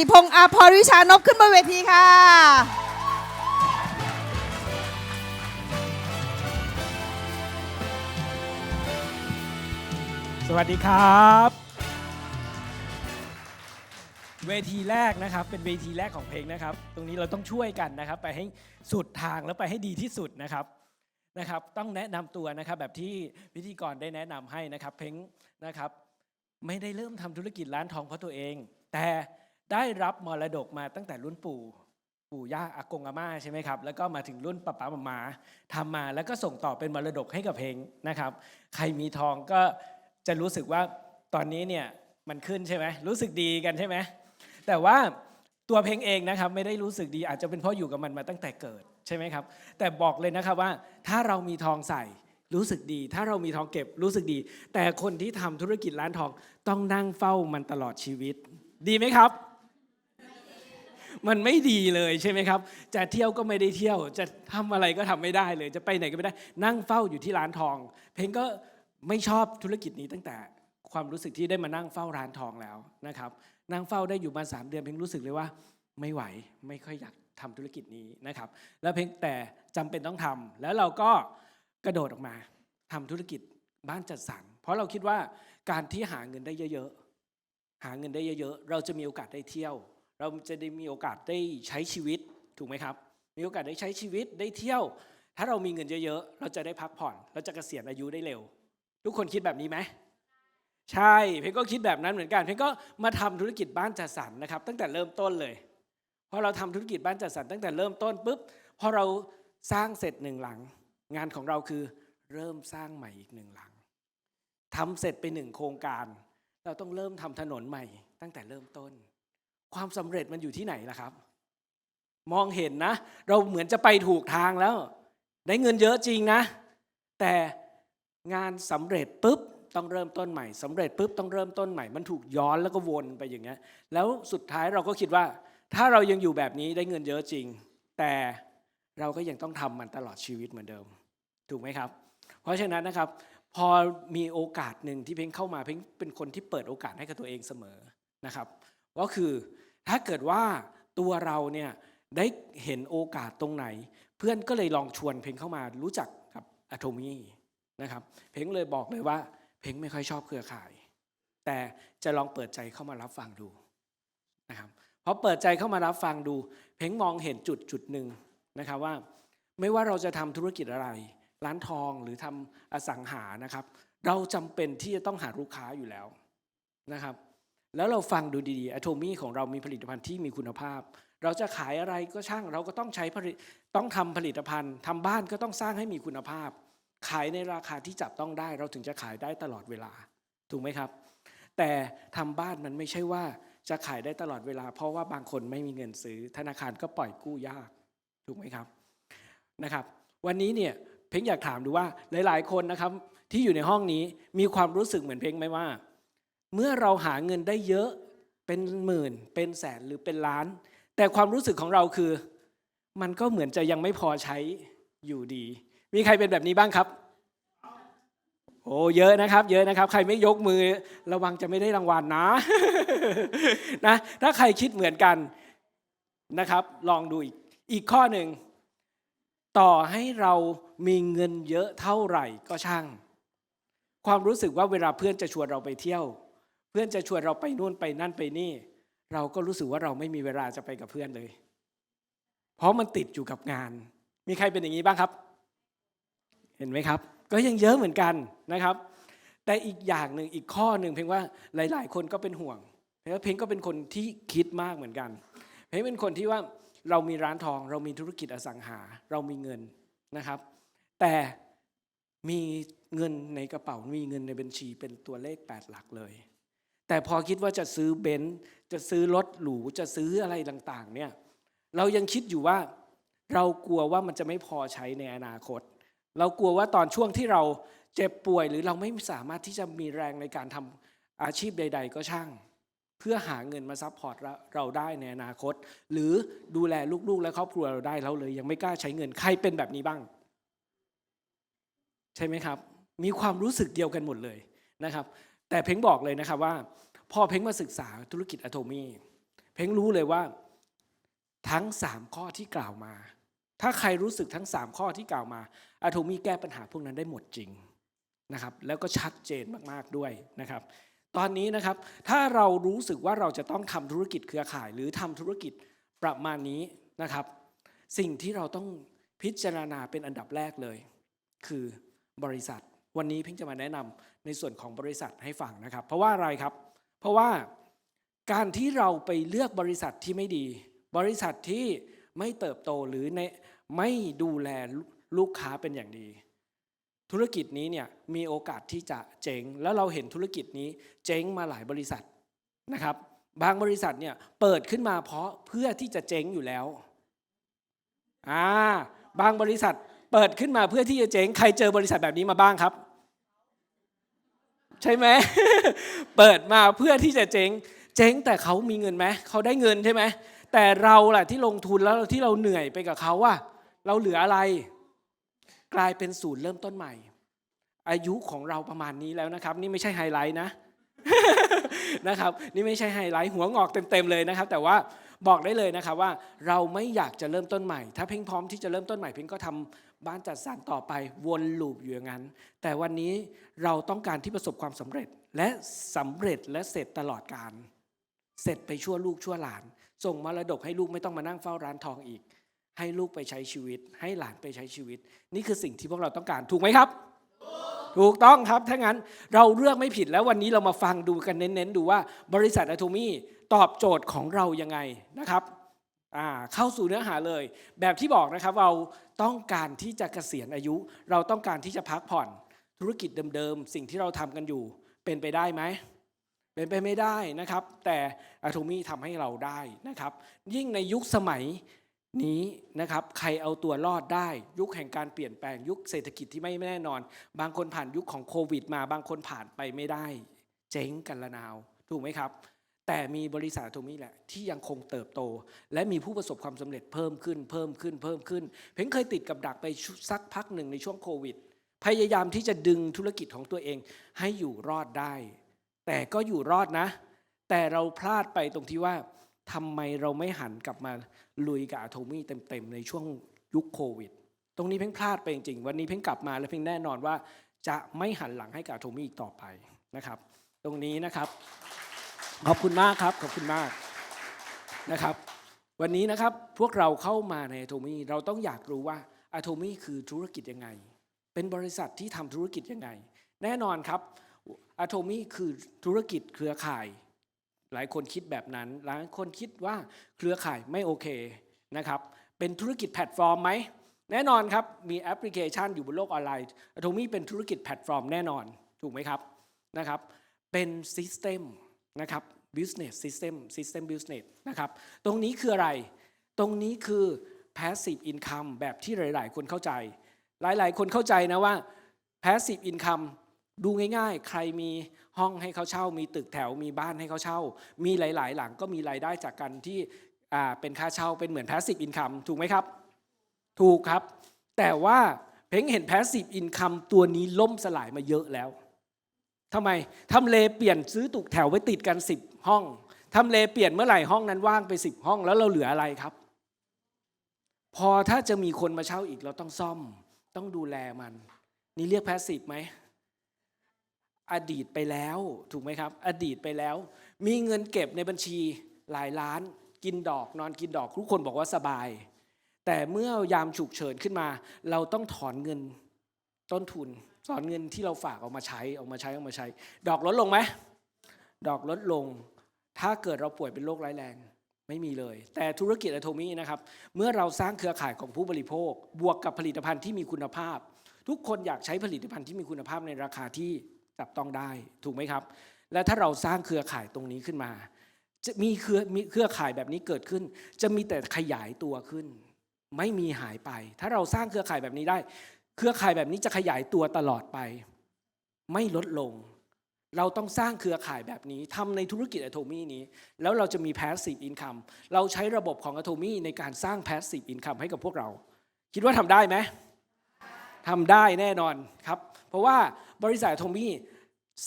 ติพงษ์อาภรวิชานพขึ้นบนเวทีค่ะ สวัสดีครับ เวทีแรกนะครับ เป็นเวทีแรกของเพลงนะครับ ตรงนี้เราต้องช่วยกันนะครับ ไปให้สุดทางแล้วไปให้ดีที่สุดนะครับนะครับต้องแนะนำตัวนะครับแบบที่พิธีกรได้แนะนำให้นะครับ เพลงนะครับ ไม่ได้เริ่มทำธุรกิจร้านทองเพราะตัวเอง แต่ ได้รับมรดกมาตั้งแต่รุ่นปู่ปู่ย่าอากงอาม่าใช่ไหมครับแล้วก็มาถึงรุ่นป้าป้ามามาทำมาแล้วก็ส่งต่อเป็นมรดกให้กับเพลงนะครับใครมีทองก็จะรู้สึกว่าตอนนี้เนี่ยมันขึ้นใช่ไหมรู้สึกดีกันใช่ไหมแต่ว่าตัวเพลงเองนะครับไม่ได้รู้สึกดีอาจจะเป็นเพราะอยู่กับมันมาตั้งแต่เกิดใช่ไหมครับแต่บอกเลยนะครับว่าถ้าเรามีทองใส่รู้สึกดี ถ้าเรามีทองเก็บรู้สึกดี แต่คนที่ทำธุรกิจร้านทองต้องนั่งเฝ้ามันตลอดชีวิต ดีไหมครับ มันไม่ดีเลยใช่ไหมครับ จะเที่ยวก็ไม่ได้เที่ยว จะทำอะไรก็ทำไม่ได้เลย จะไปไหนก็ไม่ได้ นั่งเฝ้าอยู่ที่ร้านทอง เพลงก็ไม่ชอบธุรกิจนี้ตั้งแต่ความรู้สึกที่ได้มานั่งเฝ้าร้านทองแล้วนะครับนั่งเฝ้าได้อยู่มาสามเดือนเพลงรู้สึกเลยว่า ไม่ไหวไม่ค่อยอยากทำธุรกิจนี้นะครับ แล้วเพลงแต่จำเป็นต้องทำแล้วเราก็กระโดดออกมาทำธุรกิจบ้านจัดสรร เพราะเราคิดว่าการที่หาเงินได้เยอะๆหาเงินได้เยอะๆเราจะมีโอกาสได้เที่ยว เราจะได้มีโอกาสได้ใช้ชีวิตถูกไหมครับ มีโอกาสได้ใช้ชีวิตได้เที่ยว ถ้าเรามีเงินเยอะๆ เราจะได้พักผ่อน เราจะเกษียณอายุได้เร็ว ทุกคนคิดแบบนี้ไหมใช่เพงก็คิดแบบนั้นเหมือนกันเพงก็มาทำธุรกิจบ้านจัดสรรนะครับ ตั้งแต่เริ่มต้นเลยพอเราทำธุรกิจบ้านจัดสรรตั้งแต่เริ่มต้นปุ๊บพอเราสร้างเสร็จหนึ่งหลัง งานของเราคือเริ่มสร้างใหม่อีกหนึ่งหลังทำเสร็จไปหนึ่งโครงการ เราต้องเริ่มทำถนนใหม่ ตั้งแต่เริ่มต้น ความสำเร็จมันอยู่ที่ไหนล่ะครับ มองเห็นนะ เราเหมือนจะไปถูกทางแล้ว ได้เงินเยอะจริงนะ แต่งานสำเร็จปุ๊บต้องเริ่มต้นใหม่สำเร็จปุ๊บต้องเริ่มต้นใหม่มันถูกย้อนแล้วก็วนไปอย่างเงี้ยแล้วสุดท้ายเราก็คิดว่า ถ้าเรายังอยู่แบบนี้ได้เงินเยอะจริง แต่เราก็ยังต้องทำมันตลอดชีวิตเหมือนเดิม ถูกไหมครับ เพราะฉะนั้นนะครับ พอมีโอกาสหนึ่งที่เพ้งเข้ามาเพ้งเป็นคนที่เปิดโอกาสให้กับตัวเองเสมอนะครับ ก็คือถ้าเกิดว่าตัวเราเนี่ยได้เห็นโอกาสตรงไหน เพื่อนก็เลยลองชวนเพ้งเข้ามารู้จักกับอะโทมี่นะครับเพ้งเลยบอกเลยว่า เพ้งไม่ค่อยชอบเครือข่าย แต่จะลองเปิดใจเข้ามารับฟังดูนะครับพอเปิดใจเข้ามารับฟังดู เพ้งมองเห็นจุดจุดหนึ่งนะครับว่า ไม่ว่าเราจะทำธุรกิจอะไร ร้านทองหรือทำอสังหานะครับ เราจำเป็นที่จะต้องหาลูกค้าอยู่แล้วนะครับ แล้วเราฟังดูดีๆอะโทมี่ของเรามีผลิตภัณฑ์ที่มีคุณภาพ เราจะขายอะไรก็ช่างเราก็ต้องใช้ผลิตต้องทำผลิตภัณฑ์ทำบ้านก็ต้องสร้างให้มีคุณภาพ ขายในราคาที่จับต้องได้ เราถึงจะขายได้ตลอดเวลาถูกไหมครับ แต่ทำบ้านมันไม่ใช่ว่าจะขายได้ตลอดเวลา เพราะว่าบางคนไม่มีเงินซื้อ ธนาคารก็ปล่อยกู้ยาก ถูกไหมครับนะครับ วันนี้เนี่ยเพ้งอยากถามดูว่าหลาย ๆ คนนะครับที่อยู่ในห้องนี้มีความรู้สึกเหมือนเพ้งไหมว่า เมื่อเราหาเงินได้เยอะเป็นหมื่น เป็นแสนหรือเป็นล้าน แต่ความรู้สึกของเราคือ มันก็เหมือนจะยังไม่พอใช้อยู่ดี มีใครเป็นแบบนี้บ้างครับ โอ้เยอะนะครับ เยอะนะครับ ใครไม่ยกมือระวังจะไม่ได้รางวัลนะนะถ้าใครคิดเหมือนกันนะครับ ลองดูอีกอีกข้อหนึ่งต่อให้เรามีเงินเยอะเท่าไหร่ก็ช่าง ความรู้สึกว่าเวลาเพื่อนจะชวนเราไปเที่ยว เพื่อนจะชวนเราไปนู่นไปนั่นไปนี่ เราก็รู้สึกว่าเราไม่มีเวลาจะไปกับเพื่อนเลย เพราะมันติดอยู่กับงาน มีใครเป็นอย่างนี้บ้างครับ เห็นไหมครับ ก็ยังเยอะเหมือนกันนะครับ แต่อีกอย่างหนึ่งอีกข้อหนึ่งเพียงว่าหลาย ๆ คนก็เป็นห่วงเพราะเพียงก็เป็นคนที่คิดมากเหมือนกัน เพียงเป็นคนที่ว่าเรามีร้านทอง เรามีธุรกิจอสังหา เรามีเงินนะครับ แต่มีเงินในกระเป๋ามีเงินในบัญชีเป็นตัวเลข8หลักเลย แต่พอคิดว่าจะซื้อเบนซ์จะซื้อรถหรูจะซื้ออะไรต่างๆเนี่ยเรายังคิดอยู่ว่าเรากลัวว่ามันจะไม่พอใช้ในอนาคต เรากลัวว่าตอนช่วงที่เราเจ็บป่วย หรือเราไม่สามารถที่จะมีแรงในการทำอาชีพใด ๆ ก็ช่าง เพื่อหาเงินมาซัพพอร์ตเราได้ในอนาคต หรือดูแลลูกๆ และครอบครัวเราได้เราเลย ยังไม่กล้าใช้เงินใครเป็นแบบนี้บ้าง ใช่ไหมครับ มีความรู้สึกเดียวกันหมดเลยนะครับ แต่เพ้งบอกเลยนะครับว่า พอเพ้งมาศึกษาธุรกิจอะโทมี่เพ่งรู้เลยว่าทั้ง 3 ข้อที่กล่าวมา ถ้าใครรู้สึกทั้ง 3 ข้อที่กล่าวมาอะโทมีแก้ปัญหาพวกนั้นได้หมดจริงนะครับ แล้วก็ชัดเจนมากๆด้วยนะครับตอนนี้นะครับถ้าเรารู้สึกว่าเราจะต้องทำธุรกิจเครือข่าย หรือทำธุรกิจประมาณนี้นะครับ สิ่งที่เราต้องพิจารณาเป็นอันดับแรกเลย คือบริษัท วันนี้เพิ่งจะมาแนะนำในส่วนของบริษัทให้ฟังนะครับ เพราะว่าอะไรครับ เพราะว่าการที่เราไปเลือกบริษัทที่ไม่ดี บริษัทที่ไม่เติบโตหรือในไม่ดูแลลูกค้าเป็นอย่างดี ธุรกิจนี้เนี่ยมีโอกาสที่จะเจ๊งแล้วเราเห็นธุรกิจนี้เจ๊งมาหลายบริษัทนะครับ บางบริษัทเนี่ยเปิดขึ้นมาเพราะเพื่อที่จะเจ๊งอยู่แล้วอ่าบางบริษัท เปิดขึ้นมาเพื่อที่จะเจ๊งใครเจอบริษัทแบบนี้มาบ้างครับ ใช่ไหมเปิดมาเพื่อที่จะเจ๊งเจ๊งแต่เขามีเงินไหมเขาได้เงินใช่ไหมแต่เราแหละที่ลงทุนแล้วที่เราเหนื่อยไปกับเขาว่าเราเหลืออะไร กลายเป็นศูนย์เริ่มต้นใหม่ อายุของเราประมาณนี้แล้วนะครับ นี่ไม่ใช่ไฮไลท์นะนะครับ นี่ไม่ใช่ไฮไลท์หัวงอกเต็มๆเลยนะครับ แต่ว่า บอกได้เลยนะครับว่าเราไม่อยากจะเริ่มต้นใหม่ ถ้าเพ่งพร้อมที่จะเริ่มต้นใหม่เพ่งก็ทำบ้านจัดสรรต่อไปวนลูปอยู่อย่างนั้น แต่วันนี้เราต้องการที่ประสบความสำเร็จและสำเร็จและเสร็จตลอดการเสร็จไปชั่วลูกชั่วหลาน ส่งมรดกให้ลูกไม่ต้องมานั่งเฝ้าร้านทองอีก ให้ลูกไปใช้ชีวิต ให้หลานไปใช้ชีวิต นี่คือสิ่งที่พวกเราต้องการถูกไหมครับ ถูกต้องครับถ้างั้นเราเลือกไม่ผิดแล้ววันนี้เรามาฟังดูกันเน้นๆ ดูว่าบริษัทอะโทมี่ ตอบโจทย์ของเรายังไงนะครับเข้าสู่เนื้อหาเลย แบบที่บอกนะครับเราต้องการที่จะเกษียณอายุ เราต้องการที่จะพักผ่อนธุรกิจเดิมๆ สิ่งที่เราทำกันอยู่เป็นไปได้ไหมเป็นไปไม่ได้นะครับ แต่อะโทมี่ทำให้เราได้นะครับ ยิ่งในยุคสมัยนี้นะครับใครเอาตัวรอดได้ ยุคแห่งการเปลี่ยนแปลงยุคเศรษฐกิจที่ไม่แน่นอน บางคนผ่านยุคของโควิด มาบางคนผ่านไปไม่ได้ เจ๊งกันละนาว ถูกไหมครับ แต่มีบริษัทอะโทมี่แหละที่ยังคงเติบโต และมีผู้ประสบความสำเร็จเพิ่มขึ้นเพิ่มขึ้นเพิ่มขึ้น เพ่งเคยติดกับดักไปสักพักหนึ่งในช่วงโควิด พยายามที่จะดึงธุรกิจของตัวเองให้อยู่รอดได้ แต่ก็อยู่รอดนะ แต่เราพลาดไปตรงที่ว่าทำไมเราไม่หันกลับมาลุยกับอะโทมี่เต็มๆในช่วงยุคโควิด ตรงนี้เพ่งพลาดไปจริงๆ วันนี้เพ่งกลับมาแล้วเพ่งแน่นอนว่า จะไม่หันหลังให้กับอะโทมี่ต่อไปนะครับ ตรงนี้นะครับ ขอบคุณมากครับ ขอบคุณมากนะครับ วันนี้นะครับพวกเราเข้ามาในอะโทมี่เราต้องอยากรู้ว่าอะโทมี่คือธุรกิจยังไง เป็นบริษัทที่ทำธุรกิจยังไง แน่นอนครับอะโทมี่คือธุรกิจเครือข่าย หลายคนคิดแบบนั้น หลายคนคิดว่าเครือข่ายไม่โอเคนะครับ เป็นธุรกิจแพลตฟอร์มไหมแน่นอนครับ มีแอปพลิเคชันอยู่บนโลกออนไลน์อะโทมี่เป็นธุรกิจแพลตฟอร์มแน่นอน ถูกไหมครับนะครับ เป็นซิสเต็ม นะครับ business system system business นะครับ ตรงนี้คืออะไร ตรงนี้คือ passive income แบบที่หลาย ๆ คนเข้าใจ หลาย ๆ คนเข้าใจนะว่า passive income ดูง่ายๆ ใครมีห้องให้เขาเช่า มีตึกแถว มีบ้านให้เขาเช่า มีหลาย ๆ หลังก็มีรายได้จากการที่อ่าเป็นค่าเช่า เป็นเหมือน passive income ถูกไหมครับ ถูกครับ แต่ว่าเพ้งเห็น passive income ตัวนี้ล่มสลายมาเยอะแล้ว ทำไมทำเลเปลี่ยนซื้อตึกแถวไว้ติดกัน 10 ห้องทำเลเปลี่ยนเมื่อไหร่ห้องนั้นว่างไป 10 ห้องแล้วเราเหลืออะไรครับ พอถ้าจะมีคนมาเช่าอีกเราต้องซ่อม ต้องดูแลมัน นี่เรียกแพสซีฟไหมอดีตไปแล้วถูกไหมครับ อดีตไปแล้ว มีเงินเก็บในบัญชีหลายล้าน กินดอกนอนกินดอกทุกคนบอกว่าสบาย แต่เมื่อยามฉุกเฉินขึ้นมา เราต้องถอนเงินต้นทุน ถอนเงินที่เราฝากออกมาใช้ออกมาใช้ออกมาใช้ ดอกลดลงไหมดอกลดลง ถ้าเกิดเราป่วยเป็นโรคร้ายแรง ไม่มีเลย แต่ธุรกิจอะโทมี่นะครับ เมื่อเราสร้างเครือข่ายของผู้บริโภค บวกกับผลิตภัณฑ์ที่มีคุณภาพ ทุกคนอยากใช้ผลิตภัณฑ์ที่มีคุณภาพในราคาที่จับต้องได้ถูกไหมครับ และถ้าเราสร้างเครือข่ายตรงนี้ขึ้นมา จะมีเครือมีเครือข่ายแบบนี้เกิดขึ้น จะมีแต่ขยายตัวขึ้น ไม่มีหายไป ถ้าเราสร้างเครือข่ายแบบนี้ได้ เครือข่ายแบบนี้จะขยายตัวตลอดไป ไม่ลดลง เราต้องสร้างเครือข่ายแบบนี้ทำในธุรกิจอะโทมี่นี้ แล้วเราจะมี passive income เราใช้ระบบของอะโทมี่ในการสร้าง passive income ให้กับพวกเรา คิดว่าทำได้ไหมทำได้แน่นอนครับ เพราะว่าบริษัทอะโทมี่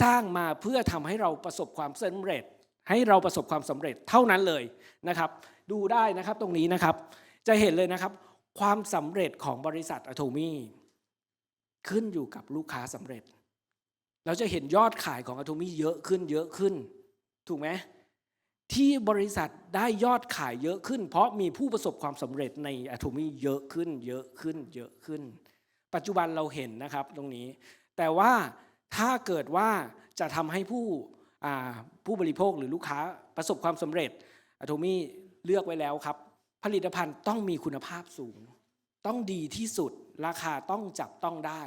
สร้างมาเพื่อทำให้เราประสบความสำเร็จ ให้เราประสบความสำเร็จเท่านั้นเลยนะครับ ดูได้นะครับตรงนี้นะครับ จะเห็นเลยนะครับ ความสำเร็จของบริษัทอะโทมี่ ขึ้นอยู่กับลูกค้าสำเร็จ เราจะเห็นยอดขายของอะโทมี่เยอะขึ้นเยอะขึ้น ถูกไหมที่บริษัทได้ยอดขายเยอะขึ้น เพราะมีผู้ประสบความสำเร็จในอะโทมี่เยอะขึ้น เยอะขึ้น เยอะขึ้น ปัจจุบันเราเห็นนะครับตรงนี้ แต่ว่าถ้าเกิดว่าจะทำให้ผู้ผู้บริโภคหรือลูกค้าประสบความสำเร็จอะโทมี่เลือกไว้แล้วครับ ผลิตภัณฑ์ต้องมีคุณภาพสูง ต้องดีที่สุด ราคาต้องจับต้องได้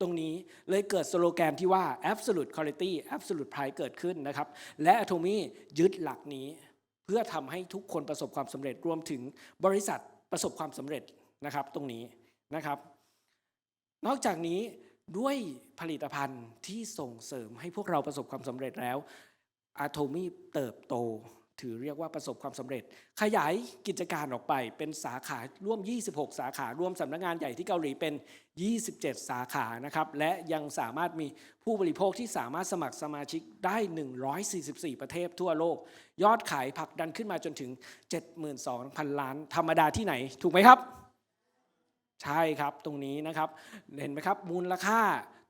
ตรงนี้เลยเกิดสโลแกนที่ว่า absolute quality absolute price เกิดขึ้นนะครับ และ Atomy ยึดหลักนี้ เพื่อทำให้ทุกคนประสบความสำเร็จรวมถึงบริษัทประสบความสำเร็จนะครับตรงนี้นะครับ นอกจากนี้ด้วยผลิตภัณฑ์ที่ส่งเสริมให้พวกเราประสบความสำเร็จแล้วอาโทมีเติบโต ถือเรียกว่าประสบความสำเร็จ ขยายกิจการออกไปเป็นสาขาร่วม 26 สาขารวมสำนักงานใหญ่ที่เกาหลีเป็น 27 สาขานะครับและยังสามารถมีผู้บริโภคที่สามารถสมัครสมาชิกได้ 144 ประเทศทั่วโลก ยอดขายผักดันขึ้นมาจนถึง 72,000 ล้าน ธรรมดาที่ไหน ถูกไหมครับ ใช่ครับตรงนี้นะครับเห็นไหมครับมูลค่า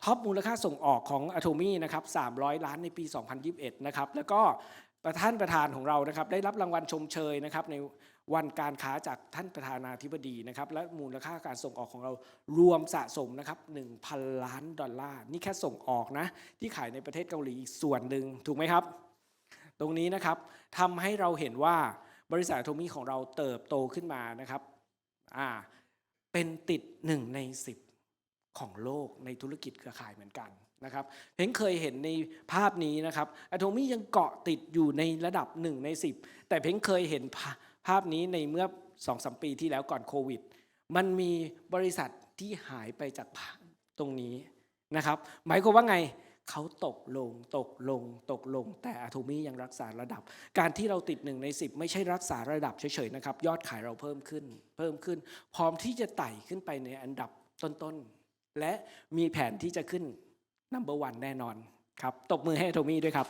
ท็อปมูลค่าส่งออกของ a t o m y นะครับ300 ล้านในปี 2021 นะครับ แล้วก็ ประท่านประธานของเรานะครับ ได้รับรางวัลชมเชยนะครับ ในวันการค้าจากท่านประธานาธิบดีนะครับ และมูลค่าการส่งออกของเรารวมสะสมนะครับ1,000 ล้านดอลลาร์ นี่แค่ส่งออกนะ ที่ขายในประเทศเกาหลีอีกส่วนหนึ่งถูกไหมครับ ตรงนี้นะครับทำให้เราเห็นว่าบริษัทโทมี่ของเราเติบโตขึ้นมานะครับอ่าเป็นติดหนึ่งในสิบของโลกในธุรกิจเครือข่ายเหมือนกัน นะครับเพ็งเคยเห็นในภาพนี้นะครับอะโทมี่ยังเกาะติดอยู่ในระดับหนึ่งในสิบแต่เพ็งเคยเห็นภาพนี้ในเมื่อสองสมปีที่แล้วก่อนโควิด มันมีบริษัทที่หายไปจากตรงนี้นะครับหมายความว่าไงเขาตกลงตกลงตกลง แต่อะโทมี่ยังรักษาระดับ การที่เราติดหนึ่งใน 10 ไม่ใช่รักษาระดับเฉยๆนะครับยอดขายเราเพิ่มขึ้น เพิ่มขึ้น พร้อมที่จะไต่ขึ้นไปในอันดับต้นๆและมีแผนที่จะขึ้น นัมเบอร์วันแน่นอนครับตบมือให้โทมี่ด้วยครับ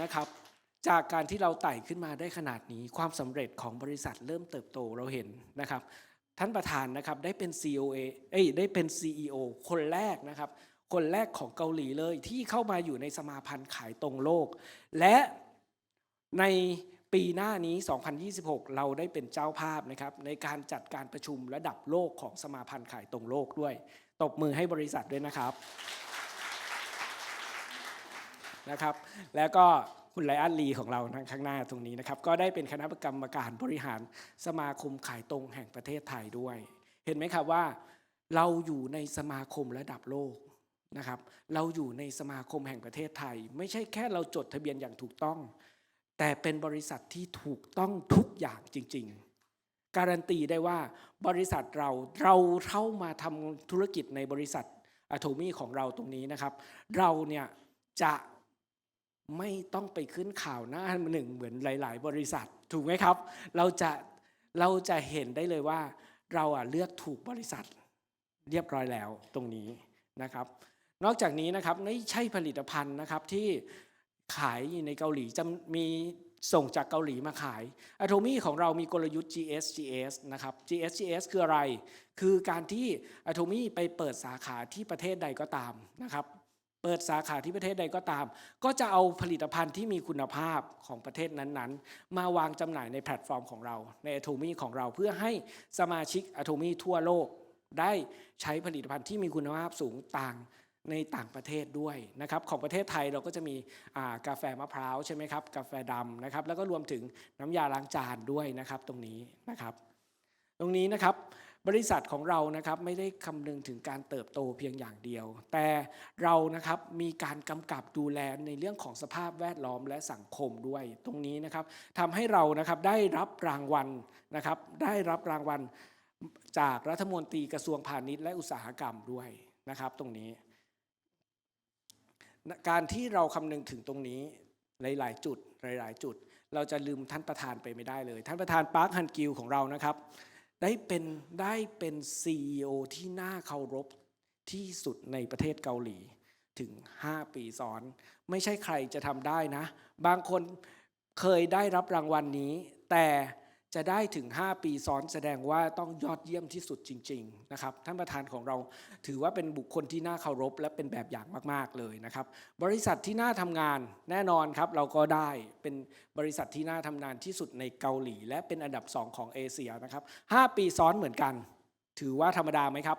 นะครับ จากการที่เราไต่ขึ้นมาได้ขนาดนี้ ความสำเร็จของบริษัทเริ่มเติบโตเราเห็นนะครับ ท่านประธานนะครับได้เป็น COA เอ้ยได้เป็น CEO คนแรกนะครับ คนแรกของเกาหลีเลยที่เข้ามาอยู่ในสมาพันธ์ขายตรงโลก และใน ปีหน้านี้ 2026 เราได้เป็นเจ้าภาพนะครับในการจัดการประชุมระดับโลกของสมาพันธ์ขายตรงโลกด้วย ตบมือให้บริษัทด้วยนะครับนะครับ แล้วก็คุณไลอันลีของเราทางข้างหน้าตรงนี้นะครับ ก็ได้เป็นคณะกรรมการบริหารสมาคมขายตรงแห่งประเทศไทยด้วย เห็นไหมครับว่าเราอยู่ในสมาคมระดับโลกนะครับ เราอยู่ในสมาคมแห่งประเทศไทย ไม่ใช่แค่เราจดทะเบียนอย่างถูกต้อง แต่เป็นบริษัทที่ถูกต้องทุกอย่างจริง ๆ การันตีได้ว่าบริษัทเราเราเข้ามาทำธุรกิจในบริษัทอะโทมี่ของเราตรงนี้นะครับ เราเนี่ยจะไม่ต้องไปขึ้นข่าวหน้าหนึ่งเหมือนหลาย ๆ บริษัทถูกไหมครับ เราจะเราจะเห็นได้เลยว่า เราอะเลือกถูกบริษัทเรียบร้อยแล้วตรงนี้นะครับ นอกจากนี้นะครับไม่ใช่ผลิตภัณฑ์นะครับที่ ขายในเกาหลีจะมีส่งจากเกาหลีมาขายอะโทมี่ของเรามีกลยุทธ์ GSGS นะครับ GSGS คืออะไร คือการที่อะโทมี่ไปเปิดสาขาที่ประเทศใดก็ตามนะครับ เปิดสาขาที่ประเทศใดก็ตาม ก็จะเอาผลิตภัณฑ์ที่มีคุณภาพของประเทศนั้นๆ มาวางจำหน่ายในแพลตฟอร์มของเรา ใน a t o m y ของเราเพื่อให้สมาชิก a t o m y ทั่วโลกได้ใช้ผลิตภัณฑ์ที่มีคุณภาพสูงต่าง ในต่างประเทศด้วยนะครับของประเทศไทยเราก็จะมีกาแฟมะพร้าวใช่ไหมครับกาแฟดำนะครับแล้วก็รวมถึงน้ำยาล้างจานด้วยนะครับตรงนี้นะครับ ตรงนี้นะครับบริษัทของเรานะครับไม่ได้คำนึงถึงการเติบโตเพียงอย่างเดียว แต่เรานะครับมีการกำกับดูแลในเรื่องของสภาพแวดล้อมและสังคมด้วย ตรงนี้นะครับทำให้เรานะครับได้รับรางวัลนะครับ ได้รับรางวัลจากรัฐมนตรีกระทรวงพาณิชย์และอุตสาหกรรมด้วยนะครับ ตรงนี้ การที่เราคำนึงถึงตรงนี้หลาย ๆ จุดหลาย ๆ จุด เราจะลืมท่านประธานไปไม่ได้เลย ท่านประธานปาร์คฮันกิวของเรานะครับ ได้เป็นได้เป็น CEO ที่น่าเคารพที่สุดในประเทศเกาหลีถึง 5 ปีซ้อน ไม่ใช่ใครจะทำได้นะ บางคนเคยได้รับรางวัลนี้ แต่ จะได้ถึง 5 ปีซ้อนแสดงว่าต้องยอดเยี่ยมที่สุดจริงๆนะครับท่านประธานของเราถือว่าเป็นบุคคลที่น่าเคารพ และเป็นแบบอย่างมากๆเลยนะครับบริษัทที่น่าทำงานแน่นอนครับเราก็ได้เป็นบริษัทที่น่าทำงานที่สุดในเกาหลี และเป็นอันดับ 2 ของเอเชียนะครับ5ปีซ้อนเหมือนกัน ถือว่าธรรมดาไหมครับ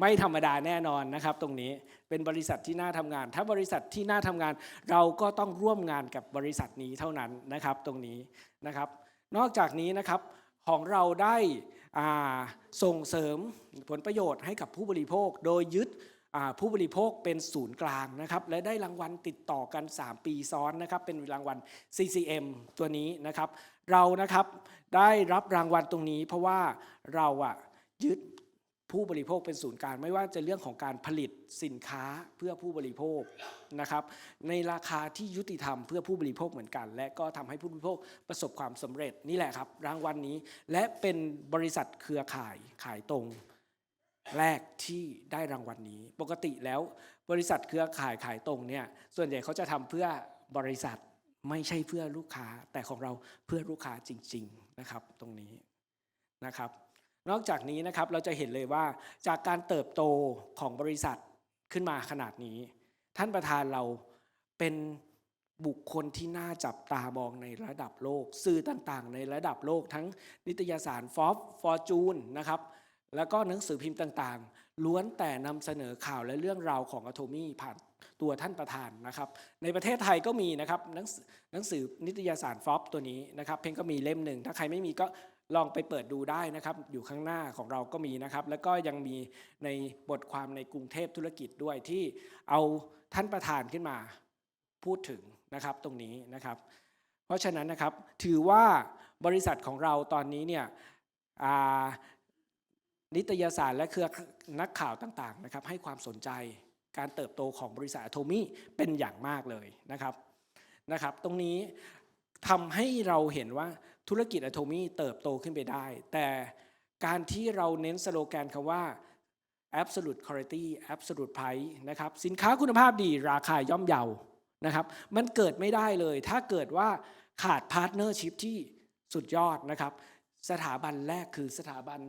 ไม่ธรรมดาแน่นอนนะครับ ตรงนี้เป็นบริษัทที่น่าทำงาน ถ้าบริษัทที่น่าทำงาน เราก็ต้องร่วมงานกับบริษัทนี้เท่านั้นนะครับตรงนี้นะครับ นอกจากนี้นะครับของเราได้ส่งเสริมผลประโยชน์ให้กับผู้บริโภค โดยยึดผู้บริโภคเป็นศูนย์กลางนะครับและได้รางวัลติดต่อกัน 3 ปีซ้อนนะครับเป็นรางวัล CCM ตัวนี้นะครับ เรานะครับได้รับรางวัลตรงนี้เพราะว่าเราอะยึด ผู้บริโภคเป็นศูนย์กลางไม่ว่าจะเรื่องของการผลิตสินค้าเพื่อผู้บริโภคนะครับในราคาที่ยุติธรรมเพื่อผู้บริโภคเหมือนกัน และก็ทำให้ผู้บริโภคประสบความสำเร็จนี่แหละครับ รางวัลนี้ และเป็นบริษัทเครือข่ายขายตรงแรกที่ได้รางวัลนี้ ปกติแล้วบริษัทเครือข่ายขายตรงเนี่ยส่วนใหญ่เขาจะทำเพื่อบริษัทไม่ใช่เพื่อลูกค้าแต่ของเราเพื่อลูกค้าจริง ๆนะครับ ตรงนี้นะครับ นอกจากนี้นะครับเราจะเห็นเลยว่าจากการเติบโตของบริษัทขึ้นมาขนาดนี้ ท่านประธานเราเป็นบุคคลที่น่าจับตามองในระดับโลก สื่อต่างๆ ในระดับโลกทั้งนิตยสารฟอ b ฟอร์จูนนะครับแล้วก็หนังสือพิมพ์ต่างๆ ล้วนแต่นำเสนอข่าวและเรื่องราวของอะโทมี่ผ่านตัวท่านประธานนะครับ ในประเทศไทยก็มีนะครับหนังสือนิตยสารฟอ b ตัวนี้นะครับ เพลงก็มีเล่มหนึ่ง ถ้าใครไม่มีก็ ลองไปเปิดดูได้นะครับ อยู่ข้างหน้าของเราก็มีนะครับ แล้วก็ยังมีในบทความในกรุงเทพธุรกิจด้วยที่เอาท่านประธานขึ้นมาพูดถึงนะครับตรงนี้นะครับ เพราะฉะนั้นนะครับถือว่าบริษัทของเราตอนนี้เนี่ยนิตยสารและเครือนักข่าวต่างๆนะครับให้ความสนใจการเติบโตของบริษัทอะโทมี่เป็นอย่างมากเลยนะครับนะครับ ตรงนี้ทำให้เราเห็นว่า ธุรกิจอะโทมี่เติบโตขึ้นไปได้ แต่การที่เราเน้นสโลแกนคำว่า absolute quality absolute price นะครับสินค้าคุณภาพดีราคาย่อมเยานะครับมันเกิดไม่ได้เลย ถ้าเกิดว่าขาดพาร์ทเนอร์ชิพที่สุดยอดนะครับสถาบันแรกคือสถาบัน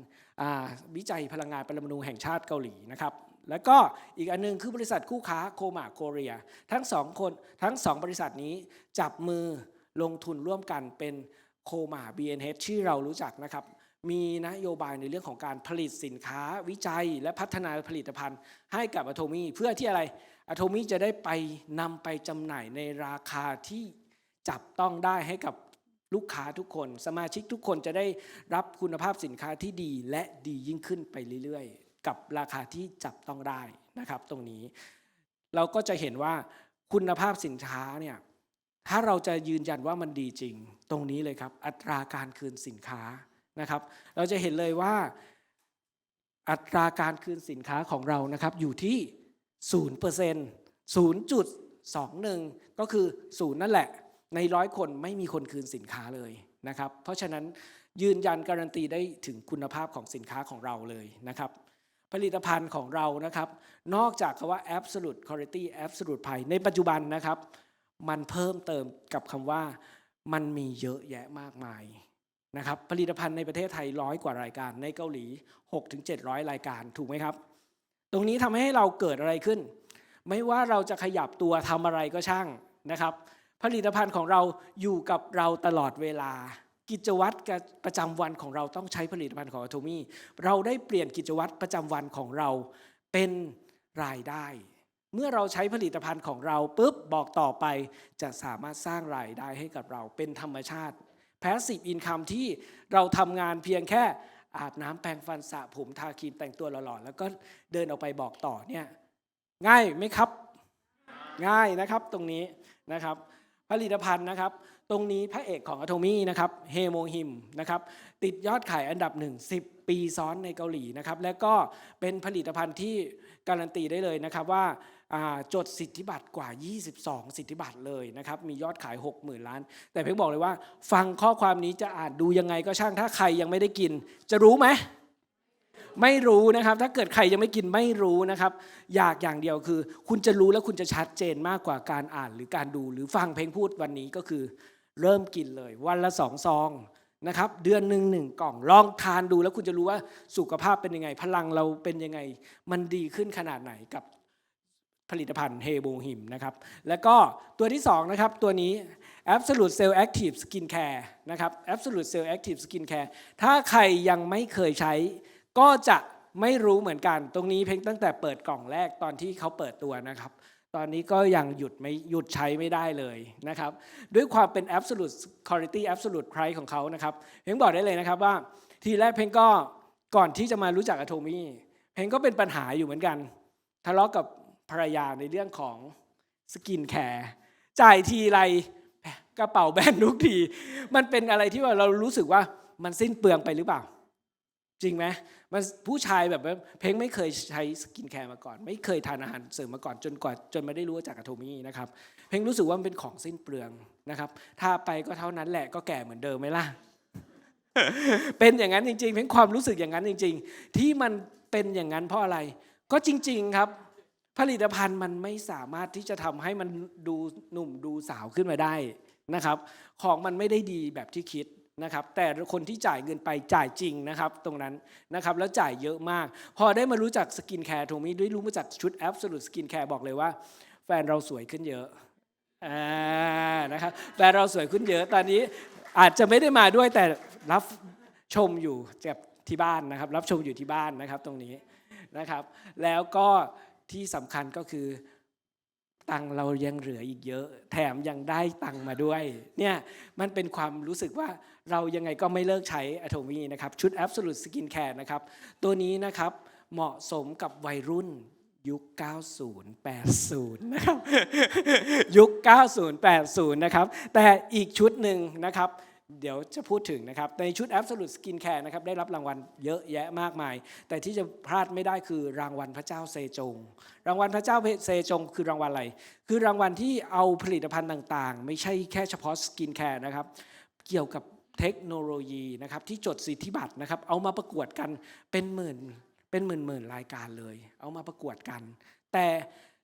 วิจัยพลังงานปรมาณูแห่งชาติเกาหลีนะครับแล้วก็อีกอันหนึงคือบริษัทคู่ค้าโคมาโคเรีย ทั้งสองคนทั้งสองบริษัทนี้จับมือลงทุนร่วมกันเป็น โคมา BNH ที่เรารู้จักนะครับมีนโยบายในเรื่องของการผลิตสินค้าวิจัยและพัฒนาผลิตภัณฑ์ ให้กับอะโทมี่เพื่อที่อะไรอะโทมี่จะได้ไปนำไปจำหน่ายในราคาที่จับต้องได้ให้กับลูกค้าทุกคน สมาชิกทุกคนจะได้รับคุณภาพสินค้าที่ดีและดียิ่งขึ้นไปเรื่อยๆ กับราคาที่จับต้องได้นะครับ ตรงนี้ เราก็จะเห็นว่าคุณภาพสินค้าเนี่ย ถ้าเราจะยืนยันว่ามันดีจริง ตรงนี้เลยครับ อัตราการคืนสินค้านะครับ เราจะเห็นเลยว่า อัตราการคืนสินค้าของเรานะครับอยู่ที่0% 0.21 ก็คือศูนย์นั่นแหละ ในร้อยคนไม่มีคนคืนสินค้าเลยนะครับ เพราะฉะนั้นยืนยันการันตีได้ถึงคุณภาพของสินค้าของเราเลยนะครับ ผลิตภัณฑ์ของเรานะครับ นอกจากคำว่า absolute quality absolute price ในปัจจุบันนะครับ มันเพิ่มเติมกับคำว่ามันมีเยอะแยะมากมายนะครับผลิตภัณฑ์ในประเทศไทยร้อยกว่ารายการในเกาหลี 6-700 รายการถูกไหมครับ ตรงนี้ทำให้เราเกิดอะไรขึ้น ไม่ว่าเราจะขยับตัวทำอะไรก็ช่างนะครับ ผลิตภัณฑ์ของเราอยู่กับเราตลอดเวลา กิจวัตรประจำวันของเราต้องใช้ผลิตภัณฑ์ของอโ m มี่เราได้เปลี่ยนกิจวัตรประจำวันของเราเป็นรายได้ เมื่อเราใช้ผลิตภัณฑ์ของเราปุ๊บบอกต่อไป จะสามารถสร้างรายได้ให้กับเราเป็นธรรมชาติ Passive Income ที่เราทำงานเพียงแค่อาบน้ำแปรงฟันสระผมทาครีมแต่งตัวหล่อๆแล้วก็เดินออกไปบอกต่อเนี่ยง่ายไหมครับ ง่ายนะครับตรงนี้นะครับ ผลิตภัณฑ์นะครับ ตรงนี้พระเอกของอะโทมี่นะครับเฮโมฮิมนะครับติดยอดขายอันดับหนึ่ง10 ปีซ้อนในเกาหลีนะครับและก็เป็นผลิตภัณฑ์ที่การันตีได้เลยนะครับว่าจดสิทธิบัตรกว่า 22 สิทธิบัตรเลยนะครับมียอดขาย 60,000 ล้าน แต่เพ็งบอกเลยว่า ฟังข้อความนี้จะอ่านดูยังไงก็ช่างถ้าใครยังไม่ได้กิน จะรู้ไหม ไม่รู้นะครับ ถ้าเกิดใครยังไม่กินไม่รู้นะครับ อยากอย่างเดียวคือ คุณจะรู้แล้วคุณจะชัดเจนมากกว่าการอ่านหรือการดูหรือฟังเพลงพูดวันนี้ก็คือ เริ่มกินเลย วันละสองซองนะครับ เดือนหนึ่งหนึ่งกล่องลองทานดู แล้วคุณจะรู้ว่าสุขภาพเป็นยังไง พลังเราเป็นยังไง มันดีขึ้นขนาดไหนกับผลิตภัณฑ์เฮโบฮิมนะครับ แล้วก็ตัวที่สองนะครับตัวนี้ Absolute Cell Active Skin Care นะครับ Absolute Cell Active Skin Care ถ้าใครยังไม่เคยใช้ ก็จะไม่รู้เหมือนกัน ตรงนี้เพียงตั้งแต่เปิดกล่องแรกตอนที่เขาเปิดตัวนะครับ ตอนนี้ก็ยังหยุดไม่หยุดใช้ไม่ได้เลยนะครับ ด้วยความเป็น absolute quality absolute price ของเขานะครับเพ่งบอกได้เลยนะครับว่า ทีแรกเพ่งก็ก่อนที่จะมารู้จักอะโทมี่เพ่งก็เป็นปัญหาอยู่เหมือนกัน ทะเลาะกับภรรยาในเรื่องของสกินแคร์จ่ายทีไรกระเป๋าแบนทุกที มันเป็นอะไรที่ว่าเรารู้สึกว่ามันสิ้นเปลืองไปหรือเปล่า จริงไหม มันผู้ชายแบบเพ้งไม่เคยใช้สกินแคร์มาก่อน ไม่เคยทานอาหารเสริมมาก่อนจนกว่าจนมาได้รู้จากอะโทมี่นะครับเพ้งรู้สึกว่ามันเป็นของสิ้นเปลืองนะครับถ้าไปก็เท่านั้นแหละก็แก่เหมือนเดิมไหมล่ะเป็นอย่างนั้นจริงๆเพ้งความรู้สึกอย่างนั้นจริง ๆ ที่มันเป็นอย่างนั้นเพราะอะไร ก็จริง ๆครับ ผลิตภัณฑ์มันไม่สามารถที่จะทำให้มันดูหนุ่มดูสาวขึ้นมาได้นะครับ ของมันไม่ได้ดีแบบที่คิด นะครับแต่คนที่จ่ายเงินไปจ่ายจริงนะครับตรงนั้นนะครับแล้วจ่ายเยอะมาก พอได้มารู้จักสกินแคร์ตรงนี้ได้รู้มาจากชุด Absolute Skin Care บอกเลยว่า แฟนเราสวยขึ้นเยอะอ่านะครับแฟนเราสวยขึ้นเยอะตอนนี้อาจจะไม่ได้มาด้วยแต่รับชมอยู่จากที่บ้านนะครับ รับชมอยู่ที่บ้านนะครับตรงนี้นะครับ แล้วก็ที่สำคัญก็คือ ตังเรายังเหลืออีกเยอะ แถมยังได้ตังมาด้วยเนี่ยมันเป็นความรู้สึกว่าเรายังไงก็ไม่เลิกใช้อโทมีนะครับชุด Absolute Skin Care นะครับ ตัวนี้นะครับเหมาะสมกับวัยรุ่นยุค 90 80 นะครับ ยุค 90 80 นะครับ แต่อีกชุดหนึ่งนะครับ เดี๋ยวจะพูดถึงนะครับ ในชุด Absolute Skin Care นะครับได้รับรางวัลเยอะแยะมากมาย แต่ที่จะพลาดไม่ได้คือรางวัลพระเจ้าเซจง รางวัลพระเจ้าเซจง คือรางวัลอะไร คือรางวัลที่เอาผลิตภัณฑ์ต่างๆ ไม่ใช่แค่เฉพาะสกินแคร์นะครับ เกี่ยวกับเทคโนโลยีนะครับที่จดสิทธิบัตรนะครับ เอามาประกวดกันเป็นหมื่นเป็นหมื่นหมื่นๆรายการเลย เอามาประกวดกัน แต่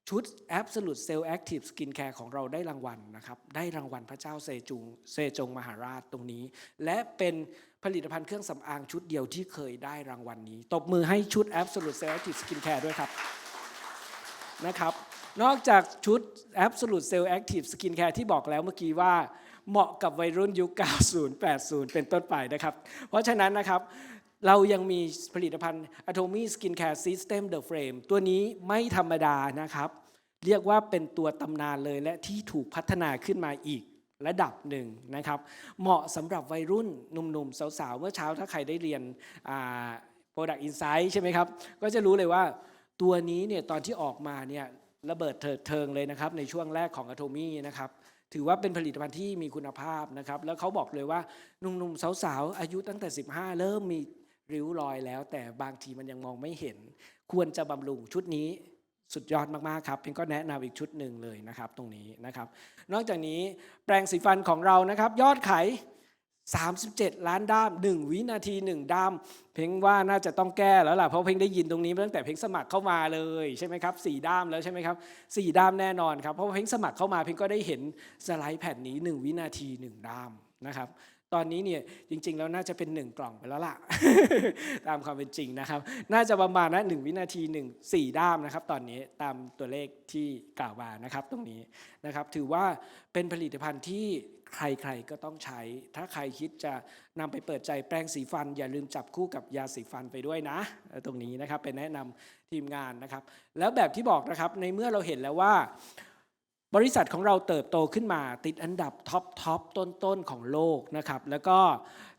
ชุด Absolute Cell Active Skin Care ของเราได้รางวัลนะครับ ได้รางวัลพระเจ้าเซจุงเซจงมหาราชตรงนี้ และเป็นผลิตภัณฑ์เครื่องสำอางชุดเดียวที่เคยได้รางวัลนี้ ตบมือให้ชุด Absolute Cell Active Skin Care ด้วยครับนะครับ นอกจากชุด Absolute Cell Active Skin Care ที่บอกแล้วเมื่อกี้ว่าเหมาะกับวัยรุ่นยุค 90 80 เป็นต้นไปนะครับ เพราะฉะนั้นนะครับ เรายังมีผลิตภัณฑ์ Atomy Skin Care System The Frame ตัวนี้ไม่ธรรมดานะครับ เรียกว่าเป็นตัวตำนานเลยและที่ถูกพัฒนาขึ้นมาอีกระดับหนึ่งนะครับ เหมาะสำหรับวัยรุ่นหนุ่มๆ สาวๆ เมื่อเช้าถ้าใครได้เรียน Product Insight ใช่ไหมครับ ก็จะรู้เลยว่าตัวนี้เนี่ยตอนที่ออกมาเนี่ยระเบิดเถิดเทิงเลยนะครับ ในช่วงแรกของ Atomy นะครับถือว่าเป็นผลิตภัณฑ์ที่มีคุณภาพนะครับ แล้วเขาบอกเลยว่าหนุ่มๆ สาวๆ อายุตั้งแต่ 15 เริ่มมี ริ้วรอยแล้ว แต่บางทีมันยังมองไม่เห็น ควรจะบำรุงชุดนี้สุดยอดมากๆครับเพียงก็แนะนำอีกชุดหนึ่งเลยนะครับตรงนี้นะครับ นอกจากนี้แปรงสีฟันของเรานะครับ ยอดขาย37 ล้านด้าม 1 วินาที 1 ด้าม เพ่งว่าน่าจะต้องแก้แล้วล่ะ เพราะเพ่งได้ยินตรงนี้ตั้งแต่เพ่งสมัครเข้ามาเลยใช่ไหมครับสี่ด้ามแล้วใช่ไหมครับสี่ด้ามแน่นอนครับ เพราะเพ่งสมัครเข้ามาเพ่งก็ได้เห็นสไลด์แผ่นนี้ 1 วินาที 1 ด้ามนะครับ ตอนนี้เนี่ยจริง ๆ แล้วน่าจะเป็น 1 กล่องไปแล้วล่ะ ตามความเป็นจริงนะครับ น่าจะประมาณนะหนึ่งวินาทีหนึ่งสี่ด้ามนะครับ ตอนนี้ตามตัวเลขที่กล่าวมานะครับตรงนี้นะครับ ถือว่าเป็นผลิตภัณฑ์ที่ใครๆก็ต้องใช้ ถ้าใครคิดจะนำไปเปิดใจแปรงสีฟัน อย่าลืมจับคู่กับยาสีฟันไปด้วยนะ ตรงนี้นะครับเป็นแนะนำทีมงานนะครับ แล้วแบบที่บอกนะครับในเมื่อเราเห็นแล้วว่า บริษัทของเราเติบโตขึ้นมาติดอันดับท็อปท็อปต้นๆของโลกนะครับแล้วก็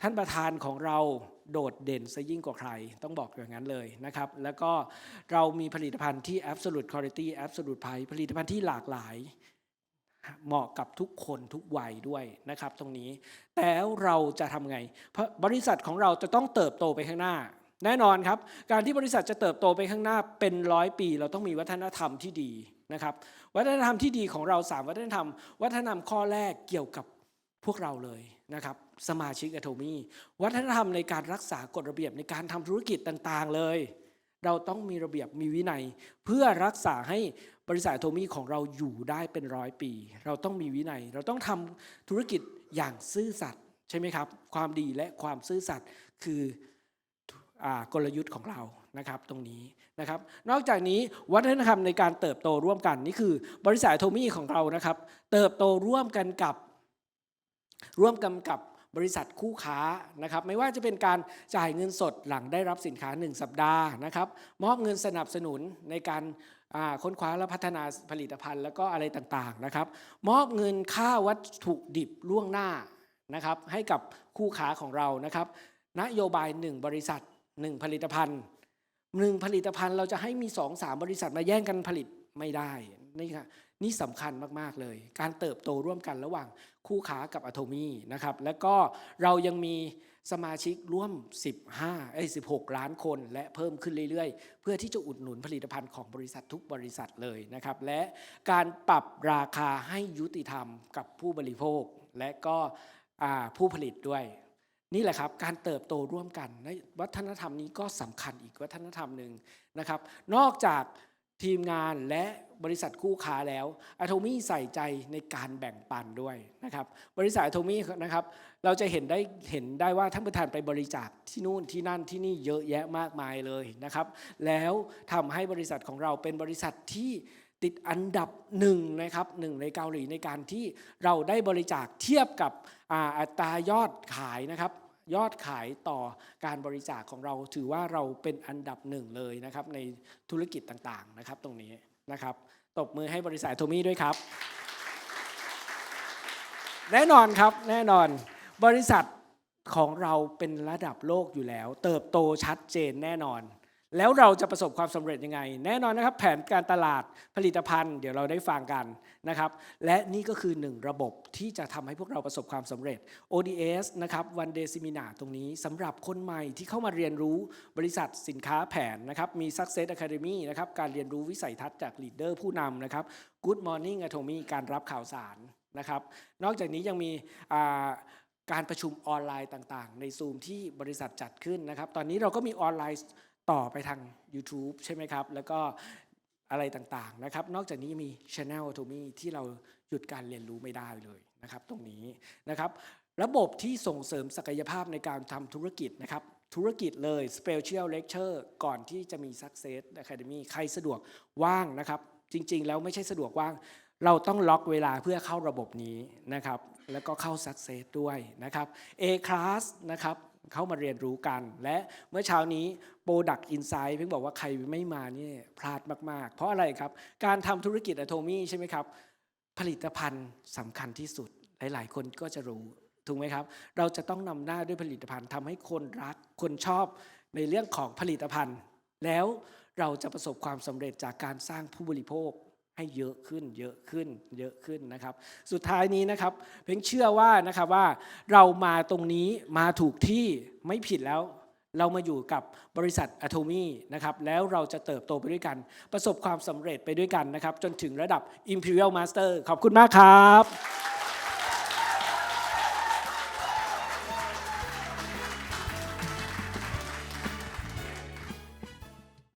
ท่านประธานของเราโดดเด่นซะยิ่งกว่าใคร ต้องบอกอย่างนั้นเลยนะครับ แล้วก็เรามีผลิตภัณฑ์ที่ absolute quality absolute price ผลิตภัณฑ์ที่หลากหลาย เหมาะกับทุกคนทุกวัยด้วยนะครับตรงนี้ แต่เราจะทำไง เพราะบริษัทของเราจะต้องเติบโตไปข้างหน้า แน่นอนครับ การที่บริษัทจะเติบโตไปข้างหน้าเป็นร้อยปี เราต้องมีวัฒนธรรมที่ดี นะครับ วัฒนธรรมที่ดีของเราสามวัฒนธรรม วัฒนธรรมข้อแรกเกี่ยวกับพวกเราเลยนะครับ สมาชิกอะโทมี่วัฒนธรรมในการรักษากฎระเบียบในการทำธุรกิจต่างๆเลย เราต้องมีระเบียบมีวินัย เพื่อรักษาให้บริษัทโทมี่ของเราอยู่ได้เป็นร้อยปี เราต้องมีวินัย เราต้องทำธุรกิจอย่างซื่อสัตย์ใช่ไหมครับ ความดีและความซื่อสัตย์คืออกลยุทธ์ของเรา นะครับตรงนี้นะครับ นอกจากนี้วัฒนธรรมในการเติบโตร่วมกันนี่คือบริษัทโทมี่ของเรานะครับ เติบโตร่วมกันกับ ร่วมกันกับบริษัทคู่ค้านะครับ ไม่ว่าจะเป็นการจ่ายเงินสดหลังได้รับสินค้า 1 สัปดาห์นะครับ มอบเงินสนับสนุนในการค้นคว้าและพัฒนาผลิตภัณฑ์ แล้วก็อะไรต่างๆนะครับ มอบเงินค่าวัตถุดิบล่วงหน้านะครับ ให้กับคู่ค้าของเรานะครับ นโยบาย 1 บริษัท 1 ผลิตภัณฑ์ หนึ่งผลิตภัณฑ์เราจะให้มี2 3บริษัทมาแย่งกันผลิตไม่ได้นี่ค่ะนี่สำคัญมาก ๆ เลย การเติบโตร่วมกันระหว่างคู่ค้ากับอะโทมีนะครับ แล้วก็เรายังมีสมาชิกร่วม 15เอ้16 ล้านคน และเพิ่มขึ้นเรื่อย ๆ เพื่อที่จะอุดหนุนผลิตภัณฑ์ของบริษัททุกบริษัทเลยนะครับ และการปรับราคาให้ยุติธรรมกับผู้บริโภค และก็ผู้ผลิตด้วย นี่แหละครับการเติบโตร่วมกันในวัฒนธรรมนี้ก็สำคัญอีกวัฒนธรรมหนึ่งนะครับ นอกจากทีมงานและบริษัทคู่ค้าแล้วอะโทมี่ใส่ใจในการแบ่งปันด้วยนะครับบริษัทอะโทมี่นะครับเราจะเห็นได้เห็นได้ว่าท่านประธานไปบริจาคที่นู่นที่นั่นที่นี่เยอะแยะมากมายเลยนะครับ แล้วทำให้บริษัทของเราเป็นบริษัทที่ติดอันดับหนึ่งนะครับหนึ่งในเกาหลีในการที่เราได้บริจาคเทียบกับอัตรายอดขายนะครับ ยอดขายต่อการบริจาคของเราถือว่าเราเป็นอันดับหนึ่งเลยนะครับในธุรกิจต่างๆนะครับตรงนี้นะครับตบมือให้บริษัทโทมี่ด้วยครับ แน่นอนครับแน่นอนบริษัทของเราเป็นระดับโลกอยู่แล้ว เติบโตชัดเจนแน่นอน แล้วเราจะประสบความสำเร็จยังไง แน่นอนนะครับ แผนการตลาดผลิตภัณฑ์ เดี๋ยวเราได้ฟังกันนะครับ และนี่ก็คือหนึ่งระบบที่จะทำให้พวกเราประสบความสำเร็จ ODS นะครับ One Day Seminar ตรงนี้สำหรับคนใหม่ที่เข้ามาเรียนรู้บริษัทสินค้าแผนนะครับมี Success Academy นะครับการเรียนรู้วิสัยทัศน์จากลีดเดอร์ผู้นำนะครับ Good Morning Atomy การรับข่าวสารนะครับ นอกจากนี้ยังมีการประชุมออนไลน์ต่างๆ ใน Zoom ที่บริษัทจัดขึ้นนะครับ ตอนนี้เราก็มีออนไลน์ ต่อไปทาง YouTube ใช่ไหมครับ แล้วก็อะไรต่างๆนะครับ นอกจากนี้มี Channel a t o m y ที่เราหยุดการเรียนรู้ไม่ได้เลยนะครับตรงนี้นะครับระบบที่ส่งเสริมศักยภาพในการทำธุรกิจนะครับธุรกิจเลย Special Lecture ก่อนที่จะมี Success Academy ใครสะดวกว่างนะครับ จริงๆ แล้วไม่ใช่สะดวกว่าง เราต้องล็อกเวลาเพื่อเข้าระบบนี้นะครับ แล้วก็เข้า Success ด้วยนะครับ A Class นะครับ เข้ามาเรียนรู้กัน และเมื่อเช้านี้ Product Insight เพิ่งบอกว่าใครไม่มานี่พลาดมาก ๆ เพราะอะไรครับ การทำธุรกิจอะโทมี่ใช่ไหมครับ ผลิตภัณฑ์สำคัญที่สุด หลาย ๆ คนก็จะรู้ถูกไหมครับ เราจะต้องนำหน้าด้วยผลิตภัณฑ์ทำให้คนรัก คนชอบในเรื่องของผลิตภัณฑ์ แล้วเราจะประสบความสำเร็จจากการสร้างผู้บริโภค ให้เยอะขึ้นเยอะขึ้นเยอะขึ้นนะครับ สุดท้ายนี้นะครับ เพ่งเชื่อว่านะครับว่าเรามาตรงนี้มาถูกที่ไม่ผิดแล้วเรามาอยู่กับบริษัทอะโทมี่นะครับแล้วเราจะเติบโตไปด้วยกัน ประสบความสำเร็จไปด้วยกันนะครับ จนถึงระดับ Imperial Master ขอบคุณมากครับ